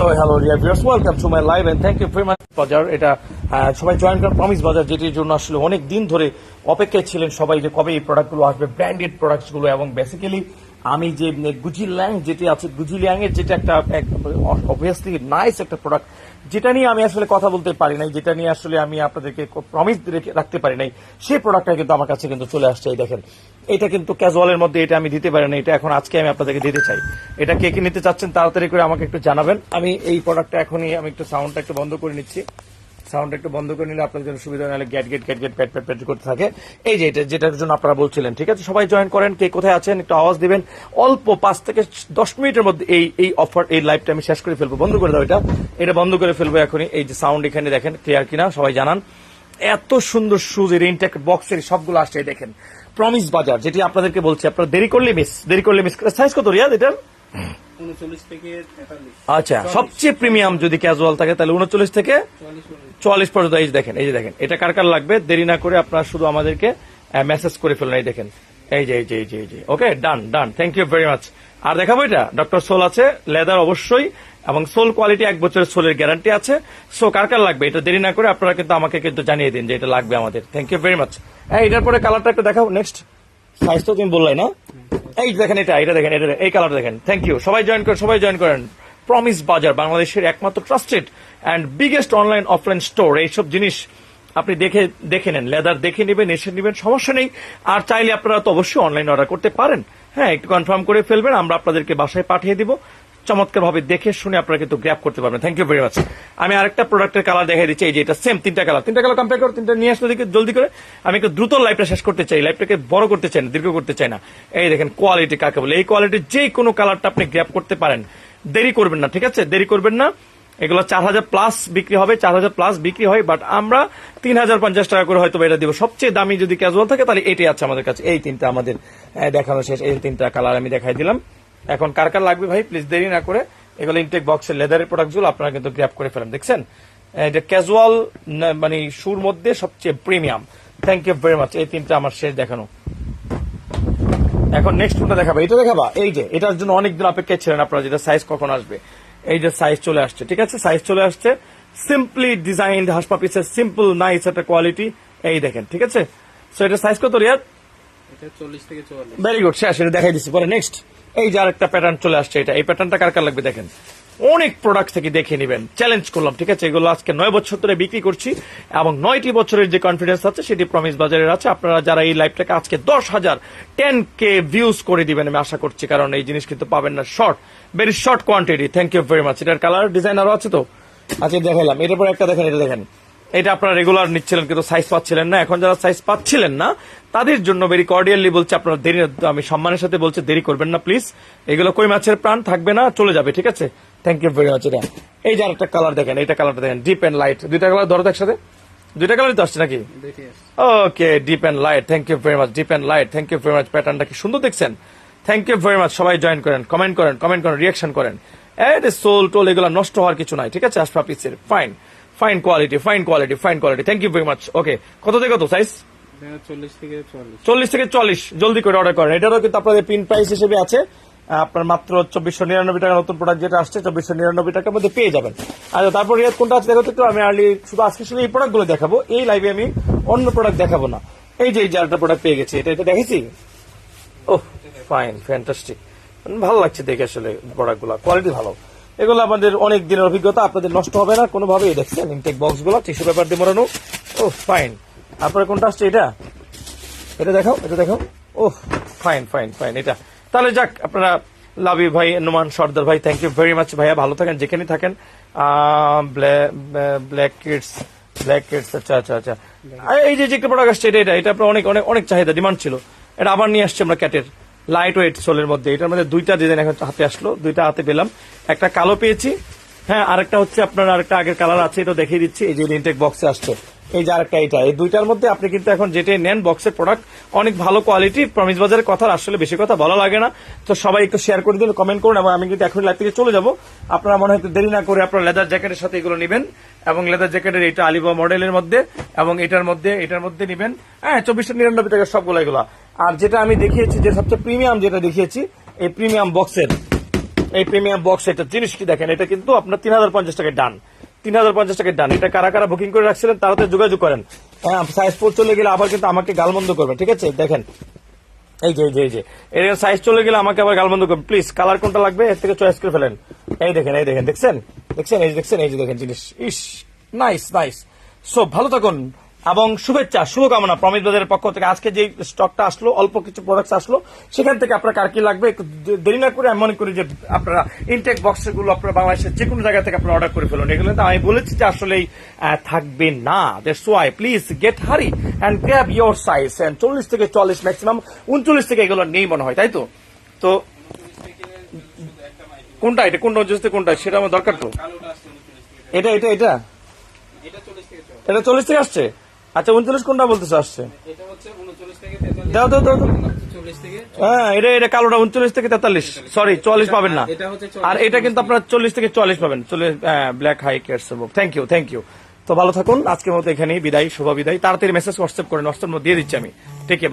So hello dear viewers welcome to my live and thank you very much বাজার এটা সবাই join করেন promise বাজার যেটির জন্য আসলে অনেক দিন ধরে অপেক্ষায় ছিলেন সবাই যে কবে এই প্রোডাক্টগুলো আসবে ব্র্যান্ডেড প্রোডাক্টসগুলো এবং বেসিক্যালি আমি যে, গুজি যেটি আছে, গুজি ল্যাং এর যেটা একটা অবভিয়াসলি নাইস একটা প্রোডাক্ট যেটা নিয়ে আমি আসলে কথা বলতে পারি নাই, যেটা নিয়ে আসলে আমি আপনাদেরকে প্রমিস রাখতে পারি নাই সেই প্রোডাক্টটা কিন্তু আমার কাছে কিন্তু চলে আসছে, এই দেখেন। এটা কিন্তু ক্যাজুয়ালের মধ্যে এটা আমি দিতে পারি না এটা এখন আজকে আমি আপনাদেরকে দিতে চাই। এটা কে কে নিতে চাচ্ছেন তাড়াতাড়ি করে আমাকে একটু জানাবেন। আমি এই প্রোডাক্টটা এখনই আমি একটু সাউন্ডটা একটু বন্ধ করে নিচ্ছি। সাউন্ড একটু বন্ধ করে নিলে আপনাদের জন্য সুবিধা নাহলে গ্যাট গেট গ্যাট গেট প্যাট প্যাট প্যাট করতে থাকে। এই যে এটা, যেটার জন্য আপনারা বলছিলেন, ঠিক আছে? সবাই জয়েন করেন, কে কোথায় আছেন, একটু আওয়াজ দিবেন। অল্প পাঁচ থেকে দশ মিনিটের মধ্যে এই এই অফার এই লাইভটা আমি শেষ করে ফেলব। বন্ধ করে দাও এটা। এটা বন্ধ করে ফেলব এখনই। এই যে সাউন্ড এখানে দেখেন ক্লিয়ার কিনা? সবাই জানান। এত সুন্দর শুজ এর ইনটেক বক্সের সবগুলো আসছে দেখেন। প্রমিস বাজার যেটি আপনাদেরকে বলছি, আপনারা দেরি করলে মিস দেরি করলে মিস সাইজ কত রিয়াদ এটার? আচ্ছা সবচেয়ে প্রিমিয়াম যদি ক্যাজুয়াল থাকে তাহলে উনচল্লিশ থেকে চুয়াল্লিশ পর্যন্ত। এই দেখেন এই যে দেখেন এটা কার কার লাগবে? দেরি না করে আপনারা শুধু আমাদেরকে মেসেজ করে ফেলুন এই দেখেন। এই যে এই যে এই যে এই যে। Okay done done thank you very much আর দেখাবো এটা ডক্টর সোল আছে লেদার অবশ্যই এবং সোল কোয়ালিটি এক বছরের সোলের গ্যারান্টি আছে। সো কার কার লাগবে? এটা দেরি না করে আপনারা কিন্তু আমাকে কিন্তু জানিয়ে দিন যে এটা লাগবে আমাদের। থ্যাংক ইউ ভেরি মাচ হ্যাঁ এটার পরে কালারটা একটু দেখাও নেক্সট সাইজ তো তুমি বললাই না? এই দেখেন এটা এটা দেখেন, এটা এই কালার দেখেন। থ্যাংক ইউ সবাই জয়েন করেন সবাই জয়েন করেন। প্রমিস বাজার বাংলাদেশের একমাত্র trusted and biggest online offline store এইসব জিনিস আপনি দেখে দেখে নেন। লেদার দেখে নেবেন, এসে নেবেন, সমস্যা নেই। আর চাইলে আপনারা তো অবশ্যই অনলাইন অর্ডার করতে পারেন। হ্যাঁ একটু কনফার্ম করে ফেলবেন, আমরা আপনাদেরকে বাসায় পাঠিয়ে দিব। চমৎকার ভাবে দেখে শুনে আপনারা কিন্তু গ্র্যাপ করতে পারবেন। থ্যাংক ইউ ভেরি মাচ আমি আরেকটা প্রোডাক্টের কালার দেখাই দিচ্ছি, এই যে এটা সেম তিনটা কালার তিনটা কালার কম্পেয়ার করে, তিনটা নিয়ে আসলে জলদি করে। আমি একটু দ্রুত লাইফটা শেষ করতে চাই লাইফটাকে বড় করতে চাই না, দীর্ঘ করতে চাই না। এই দেখেন কোয়ালিটি কাকে বলে? এই কোয়ালিটির যে কোনো কালারটা আপনি গ্র্যাপ করতে পারেন। দেরি করবেন না, ঠিক আছে? দেরি করবেন না। এগুলো চার হাজার প্লাস বিক্রি হবে, চার হাজার প্লাস বিক্রি হয় বাট আমরা তিন হাজার পঞ্চাশ টাকা করে হয়তো এটা দিব। সবচেয়ে দামি যদি ক্যাজুয়াল থাকে, তাহলে এটাই আছে আমাদের কাছে। এই তিনটা আমাদের দেখানো শেষ। এই তিনটা কালার আমি দেখাই দিলাম। এখন কার কার লাগবে ভাই? প্লিজ দেরি না করে এগুলো ইনটেক বক্সের লেদারের প্রোডাক্টগুলো আপনারা কিন্তু গ্র্যাপ করে ফেলেন। দেখছেন? এটা ক্যাজুয়াল মানে শুর মধ্যে সবচেয়ে premium thank you very much এই তিনটা আমার শেষ দেখানো। এখন নেক্সট কোনটা দেখাবে? এটা দেখাবা? এই যে, এটার জন্য অনেকদিন অপেক্ষায় ছিলেন আপনারা, যেটা সাইজ কখন আসবে? এই যে সাইজ চলে আসছে, ঠিক আছে? সাইজ চলে আসছে। সিম্পলি ডিজাইন হাসপা পিসের সিম্পল নাইস একটা কোয়ালিটি এই দেখেন, ঠিক আছে? সো এটা সাইজ কত রিয়াদ? এই যে প্যাটার্ন চলে আসছে এটা। এই প্যাটার্নটা কার কার লাগবে দেখেন? অনেক প্রোডাক্ট থেকে দেখে চ্যালেঞ্জ করলাম, ঠিক আছে? এগুলো আজকে নয় বছর ধরে বিক্রি করছি এবং নয়টি বছরের যে কনফিডেন্স আছে, সেটি প্রমিস আছে। আপনারা যারা এই লাইভটাকে আজকে দশ হাজার টেন কে ভিউজ করে দিবেন, আমি আশা করছি, কারণ এই জিনিস কিন্তু পাবেন না short very short quantity thank you very much এটার কালার ডিজাইন আরও আছে তো? আজকে দেখাইলাম। এটার পর একটা দেখেন, এটা দেখেন। এটা আপনারা রেগুলার নিচ্ছিলেন কিন্তু সাইজ পাচ্ছিলেন না। এখন যারা সাইজ পাচ্ছিলেন না তাদের জন্য ভেরি কর্ডিয়ালি বলছে আপনারা দেরি আমি সম্মানের সাথে বলছি দেরি করবেন না প্লিজ এগুলো কই মাছের প্রাণ? থাকবে না চলে যাবে ঠিক আছে? থ্যাংক ইউ ভেরি মাচ এটা এই যে আরেকটা কালার দেখেন এইটা কালারটা দেখেন ডিপ এন্ড লাইট দুইটা কালার ধরো একসাথে। দুইটা কালারই তো আসছে নাকি? Okay deep and light thank you very much deep and light thank you very much প্যাটার্নটা কি সুন্দর দেখছেন? থ্যাংক ইউ ভেরি মাচ সবাই জয়েন করেন কমেন্ট করেন কমেন্ট করেন রিয়াকশন করেন। এড সোল টোল এগুলো নষ্ট হওয়ার কিছু নাই ঠিক আছে আশফা পিসের fine fine quality fine quality fine quality thank you very much okay কত থেকে কত সাইজ চল্লিশ থেকে চল্লিশ। জলদি করে অর্ডার করেন। এটারও কিন্তু আপনাদের পিন প্রাইস হিসেবে আছে। আপনার মাত্র চব্বিশশো নিরানব্বই টাকা নতুন প্রোডাক্ট যেটা আসছে চব্বিশশো নিরানব্বই টাকার মধ্যে পেয়ে যাবেন। আচ্ছা তারপর রিয়াদ কোনটা আছে দেখো একটু আমি আর্লি শুধু আজকে শুধু এই প্রোডাক্টগুলো দেখাবো। এই লাইভে আমি অন্য প্রোডাক্ট দেখাবো না। এই যে এই যে প্রোডাক্ট পেয়ে গেছি। এটা এটা দেখেছি ওহ ফাইন ফ্যান্টাস্টিক ভালো লাগছে দেখে আসলে প্রোডাক্টগুলো কোয়ালিটি ভালো। এগুলো আমাদের অনেক দিনের অভিজ্ঞতা আপনাদের নষ্ট হবে না। কোনোভাবেই দেখছেন ইনটেক বক্সগুলো টিস্যু পেপার দিয়ে মোড়ানো। ও ফাইন তারপরে কোনটা আসছে এটা? এটা দেখাও এটা দেখাও। ও ফাইন ফাইন ফাইন এটা। তাহলে যাক আপনারা লাভি ভাই নুমান সর্দার ভাই থ্যাংক ইউ ভেরি মাচ ভাইয়া ভালো থাকেন যেখানে থাকেন। ব্ল্যাক কিডস ব্ল্যাক কিডস আচ্ছা আচ্ছা আচ্ছা। এই যে যে প্রোডাক্ট আসছে এটা এটা এটা আপনার অনেক অনেক অনেক চাহিদা ডিমান্ড ছিল। এটা আবার নিয়ে আসছে আমরা ক্যাটের লাইট ওয়েট সোলের মধ্যে। এটার মধ্যে দুইটা ডিজাইন এখন হাতে আসলো, দুইটা হাতে পেলাম। একটা কালো পেয়েছি হ্যাঁ আরেকটা হচ্ছে আপনার আরেকটা আগের কালার আছে, এটা দেখিয়ে দিচ্ছি। এই যে ইনটেক বক্সে আসছে। এই যে আরেকটা এটা, এই দুইটার মধ্যে আপনি কিন্তু এখন যেটাই নেন বক্সের প্রোডাক্ট অনেক ভালো কোয়ালিটি প্রমিস বাজারের কথা আসলে বেশি কথা বলা লাগে না। তো সবাই একটু শেয়ার করে দিন কমেন্ট করুন, এবং আমি কিন্তু এখন লাইভ থেকে চলে যাব। আপনারা মনে হয় দেরি না করে আপনার লেদার জ্যাকেটের সাথে এগুলো নেবেন, এবং লেদার জ্যাকেটের এটা আলিবা মডেলের মধ্যে, এবং এটার মধ্যে এটার মধ্যে নেবেন। হ্যাঁ চব্বিশশো নিরানব্বই টাকা সবগুলো এগুলো। আর যেটা আমি দেখিয়েছি, যে সবচেয়ে প্রিমিয়াম যেটা দেখিয়েছি, এই প্রিমিয়াম বক্সের এই প্রিমিয়াম বক্স এটা জিনিস কি দেখেন, এটা কিন্তু আপনার তিন হাজার পঞ্চাশ টাকায় ডান তিন হাজার পঞ্চাশ টাকা ডান। এটা কারা কারা বুকিং করে রাখছিলেন তারাতে যোগাযোগ করেন। হ্যাঁ সাইজ ফোর চলে গেলে আবার কিন্তু আমাকে গালমন্দ করবে, ঠিক আছে? দেখেন। এই যে এই যে এই যে। এর সাইজ চলে গেলে আমাকে আবার গালবন্ধ করবে। প্লিজ কালার কোনটা লাগবে? এর থেকে চয়েস করে ফেলেন। এই দেখেন এই দেখেন, দেখছেন? দেখছেন, এই দেখছেন, এই যে দেখেন জিনিস। ইস নাইস নাইস সো ভালো থাকুন। এবং শুভেচ্ছা শুভকামনা প্রমিত বাজারের পক্ষ থেকে। আজকে যে স্টকটা আসলো অল্প কিছু প্রোডাক্টস আসলো সেখান থেকে আপনার কার কি লাগবে একটু দেরি না করে আমি মনে করি যে আপনারা ইনটেক বক্সগুলো আপনারা বাংলাদেশের যে কোনো জায়গা থেকে আপনারা অর্ডার করে ফেলুন। এগুলো তো আমি বলেছি যে আসলেই থাকবে না। That's why please get hurry and grab your size and চল্লিশ থেকে চল্লিশ ম্যাক্সিমাম উনচল্লিশ থেকে এগুলো নেই মনে হয় তাই তো? তো কোনটা এটা? কোনটা থেকে কোনটা? সেটা আমার দরকার তো। এটা এটা এটা? এটা চল্লিশ থেকে আসছে? আচ্ছা উনচল্লিশ কোনটা বলতেছে আসছে? দাও হ্যাঁ এটা এটা কালোটা উনচল্লিশ থেকে তেতাল্লিশ। সরি চল্লিশ পাবেন না। আর এটা কিন্তু আপনার চল্লিশ থেকে চল্লিশ পাবেন। চল্লিশ black hi care thank you thank you তো ভালো থাকুন। আজকের মতো এখানেই বিদায়। শুভ বিদায়। তাড়াতাড়ি মেসেজ হোয়াটসঅ্যাপ করেন হোয়াটসঅ্যাপ দিয়ে দিচ্ছি আমি। ঠিক আছে